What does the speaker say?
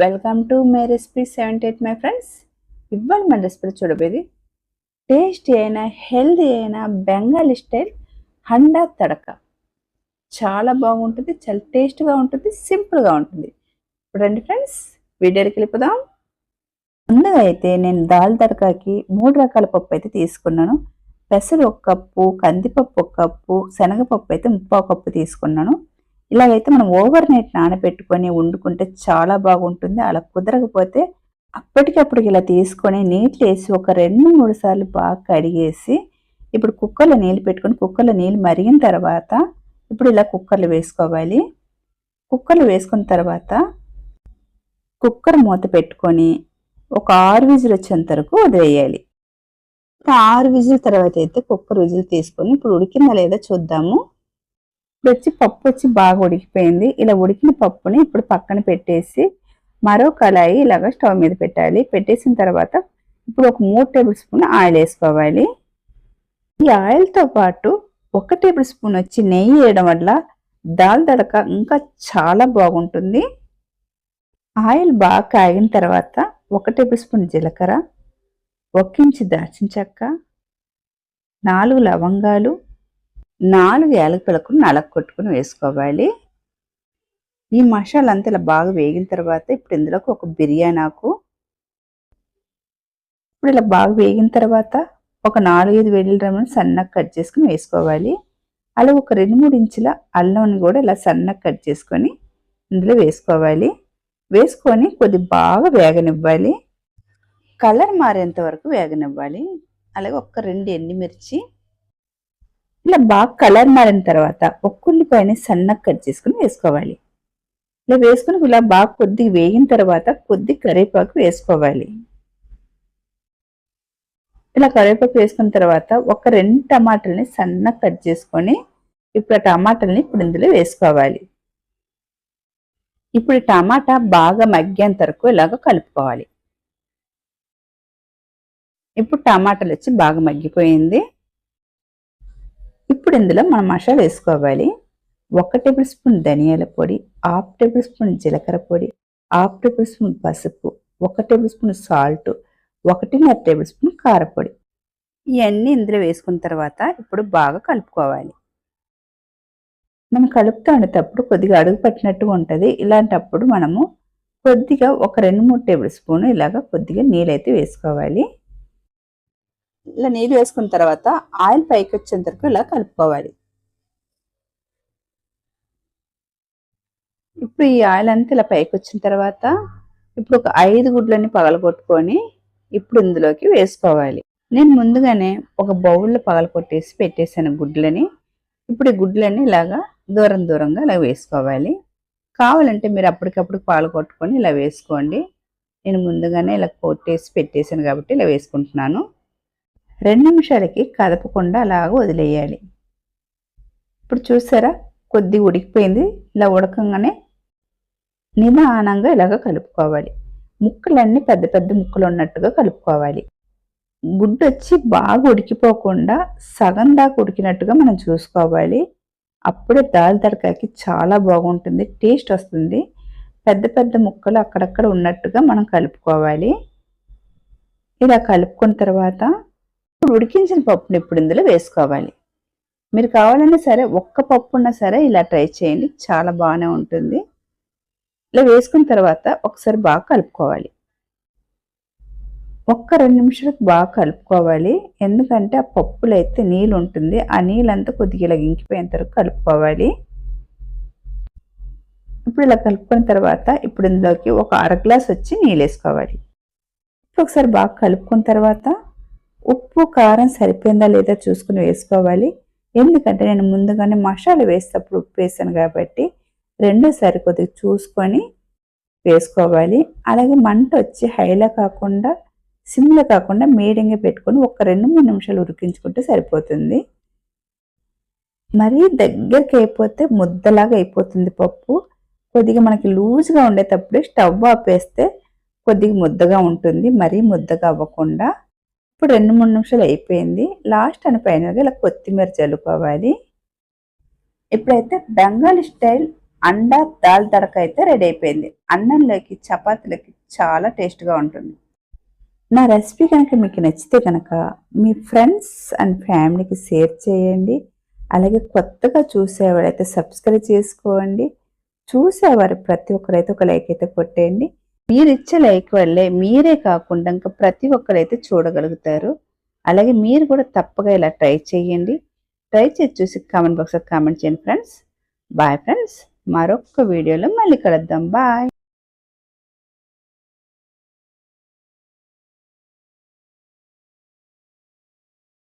Welcome to my recipe seventy eight my friends ఇవాళ మన రెసిపీలో చూడబోయేది టేస్టీ అయిన హెల్దీ అయిన బెంగాలీ స్టైల్ హండా తడక. చాలా బాగుంటుంది చాలా టేస్ట్గా ఉంటుంది సింపుల్గా ఉంటుంది. ఇప్పుడు రండి ఫ్రెండ్స్ వీడియోకి వెళ్ళిపోదాం. ముందుగా అయితే నేను దాల్ తడకాకి మూడు రకాల పప్పు అయితే తీసుకున్నాను. పెసరు ఒక కప్పు కందిపప్పు ఒక కప్పు శనగపప్పు అయితే ముప్పావు కప్పు తీసుకున్నాను. ఇలాగైతే మనం ఓవర్ నైట్ నానబెట్టుకొని వండుకుంటే చాలా బాగుంటుంది. అలా కుదరకపోతే అప్పటికప్పుడు ఇలా తీసుకొని నీళ్ళు వేసి ఒక రెండు మూడు సార్లు బాగా కడిగేసి ఇప్పుడు కుక్కర్లో నీళ్ళు పెట్టుకొని కుక్కర్లో నీళ్ళు మరిగిన తర్వాత ఇప్పుడు ఇలా కుక్కర్లు వేసుకోవాలి. కుక్కర్లు వేసుకున్న తర్వాత కుక్కర్ మూత పెట్టుకొని ఒక ఆరు విజిల్ వచ్చేంత వరకు వదిలేయాలి ఆరు విజిల్ తర్వాత అయితే కుక్కర్ విజిల్ తీసుకొని ఇప్పుడు ఉడికిందా లేదా చూద్దాము. ఇప్పుడు వచ్చి పప్పు వచ్చి బాగా ఉడికిపోయింది. ఇలా ఉడికిన పప్పుని ఇప్పుడు పక్కన పెట్టేసి మరో కళాయి ఇలాగ స్టవ్ మీద పెట్టాలి. పెట్టేసిన తర్వాత ఇప్పుడు ఒక మూడు టేబుల్ స్పూన్ ఆయిల్ వేసుకోవాలి. ఈ ఆయిల్తో పాటు ఒక టేబుల్ స్పూన్ వచ్చి నెయ్యి వేయడం వల్ల దాల్ దడక ఇంకా చాలా బాగుంటుంది. ఆయిల్ బాగా కాగిన తర్వాత ఒక టేబుల్ స్పూన్ జీలకర్ర ఒక ఇంచు దాల్చిన చెక్క నాలుగు లవంగాలు నాలుగు యాలకులకు నలక కొట్టుకుని వేసుకోవాలి. ఈ మసాలా అంతా ఇలా బాగా వేగిన తర్వాత ఇప్పుడు ఇందులోకి ఒక బిర్యానాకు ఇప్పుడు ఇలా బాగా వేగిన తర్వాత ఒక నాలుగైదు వెల్లుల్లి రమ్మని సన్నగా కట్ చేసుకుని వేసుకోవాలి. అలా ఒక రెండు మూడు ఇంచుల అల్లంని కూడా ఇలా సన్నగా కట్ చేసుకొని ఇందులో వేసుకోవాలి. వేసుకొని కొద్ది బాగా వేగనివ్వాలి. కలర్ మారేంత వరకు వేగనివ్వాలి. అలాగే ఒక రెండు ఎండిమిర్చి ఇలా బాగా కలర్ మారిన తర్వాత ఒక్కొల్లిపాయని సన్నగా కట్ చేసుకుని వేసుకోవాలి. ఇలా వేసుకుని ఇలా బాగా కొద్దిగా వేగిన తర్వాత కొద్ది కరివేపాకు వేసుకోవాలి. ఇలా కరివేపాకు వేసుకున్న తర్వాత ఒక రెండు టమాటాలని సన్నగా కట్ చేసుకొని ఇప్పుడు ఆ టమాటాలని ఇప్పుడు ఇందులో వేసుకోవాలి. ఇప్పుడు టమాటా బాగా మగ్గేంత వరకు ఇలాగ కలుపుకోవాలి. ఇప్పుడు టమాటాలు వచ్చి బాగా మగ్గిపోయింది. ఇప్పుడు ఇందులో మనం మసాలా వేసుకోవాలి. ఒక టేబుల్ స్పూన్ ధనియాల పొడి హాఫ్ టేబుల్ స్పూన్ జీలకర్ర పొడి హాఫ్ టేబుల్ స్పూన్ పసుపు ఒక టేబుల్ స్పూన్ సాల్ట్ ఒకటిన్నర టేబుల్ స్పూన్ కారపొడి. ఇవన్నీ ఇందులో వేసుకున్న తర్వాత ఇప్పుడు బాగా కలుపుకోవాలి. మనం కలుపుతూ ఉండేటప్పుడు కొద్దిగా అడుగు పట్టినట్టుగా ఉంటుంది. ఇలాంటప్పుడు మనము కొద్దిగా ఒక రెండు మూడు టేబుల్ స్పూన్ ఇలాగ కొద్దిగా నీళ్ళైతే వేసుకోవాలి. ఇలా నీళ్ళు వేసుకున్న తర్వాత ఆయిల్ పైకి వచ్చేంత వరకు ఇలా కలుపుకోవాలి. ఇప్పుడు ఈ ఆయిల్ అంతా ఇలా పైకి వచ్చిన తర్వాత ఇప్పుడు ఒక ఐదు గుడ్లని పగలగొట్టుకొని ఇప్పుడు ఇందులోకి వేసుకోవాలి. నేను ముందుగానే ఒక బౌల్లో పగలగొట్టేసి పెట్టేసాను గుడ్లని. ఇప్పుడు ఈ గుడ్లని ఇలాగా దూరం దూరంగా ఇలా వేసుకోవాలి. కావాలంటే మీరు అప్పటికప్పుడు పాలు కొట్టుకొని ఇలా వేసుకోండి. నేను ముందుగానే ఇలా కొట్టేసి పెట్టేశాను కాబట్టి ఇలా వేసుకుంటున్నాను. రెండు నిమిషాలకి కదపకుండా అలాగ వదిలేయాలి. ఇప్పుడు చూసారా? కొద్ది ఉడికిపోయింది. ఇలా ఉడకంగానే నిదానంగా ఇలాగ కలుపుకోవాలి. ముక్కలన్నీ పెద్ద పెద్ద ముక్కలు ఉన్నట్టుగా కలుపుకోవాలి. గుడ్డు వచ్చి బాగా ఉడికిపోకుండా సగం దాకా ఉడికినట్టుగా మనం చూసుకోవాలి. అప్పుడే దాల్ తడకాకి చాలా బాగుంటుంది. టేస్ట్ వస్తుంది. పెద్ద పెద్ద ముక్కలు అక్కడక్కడ ఉన్నట్టుగా మనం కలుపుకోవాలి. ఇలా కలుపుకున్న తర్వాత ఇప్పుడు ఉడికించిన పప్పుని ఇప్పుడు ఇందులో వేసుకోవాలి. మీరు కావాలన్నా సరే ఒక్క పప్పు ఉన్నా సరే ఇలా ట్రై చేయండి. చాలా బాగానే ఉంటుంది. ఇలా వేసుకున్న తర్వాత ఒకసారి బాగా కలుపుకోవాలి. ఒక్క రెండు నిమిషాలకు బాగా కలుపుకోవాలి. ఎందుకంటే ఆ పప్పులో అయితే నీళ్ళు ఉంటుంది. ఆ నీళ్ళంతా కొద్దిగా ఇలా ఇంకిపోయేంత వరకు కలుపుకోవాలి. ఇప్పుడు ఇలా కలుపుకున్న తర్వాత ఇప్పుడు ఇందులోకి ఒక అర గ్లాస్ వచ్చి నీళ్ళు వేసుకోవాలి. ఒకసారి బాగా కలుపుకున్న తర్వాత ఉప్పు కారం సరిపోయిందా లేదా చూసుకుని వేసుకోవాలి. ఎందుకంటే నేను ముందుగానే మసాలా వేసేటప్పుడు ఉప్పు వేసాను కాబట్టి రెండోసారి కొద్దిగా చూసుకొని వేసుకోవాలి. అలాగే మంట వచ్చి హైలా కాకుండా సిమ్లో కాకుండా మీడియంగా పెట్టుకొని ఒక రెండు మూడు నిమిషాలు ఉడికించుకుంటే సరిపోతుంది. మరీ దగ్గరికి అయిపోతే ముద్దలాగా అయిపోతుంది పప్పు. కొద్దిగా మనకి లూజ్గా ఉండేటప్పుడు స్టవ్ ఆపేస్తే కొద్దిగా ముద్దగా ఉంటుంది. మరీ ముద్దగా అవ్వకుండా ఇప్పుడు రెండు మూడు నిమిషాలు అయిపోయింది. లాస్ట్ అని పైన ఇలా కొత్తిమీర చల్లుకోవాలి. ఇప్పుడైతే బెంగాలీ స్టైల్ అండా దాల్ తడక అయితే రెడీ అయిపోయింది. అన్నంలోకి చపాతీలకి చాలా టేస్ట్గా ఉంటుంది. నా రెసిపీ కనుక మీకు నచ్చితే కనుక మీ ఫ్రెండ్స్ అండ్ ఫ్యామిలీకి షేర్ చేయండి. అలాగే కొత్తగా చూసేవారైతే సబ్స్క్రైబ్ చేసుకోండి. చూసేవారు ప్రతి ఒక్కరైతే ఒక లైక్ అయితే కొట్టేయండి. మీరు ఇచ్చే లైక్ వల్లే మీరే కాకుండా ఇంకా ప్రతి ఒక్కరైతే చూడగలుగుతారు. అలాగే మీరు కూడా తప్పగా ఇలా ట్రై చేయండి. ట్రై చేసి చూసి కామెంట్ బాక్స్లో కామెంట్ చేయండి ఫ్రెండ్స్ బాయ్ ఫ్రెండ్స్ మరొక వీడియోలో మళ్ళీ కలుద్దాం. బాయ్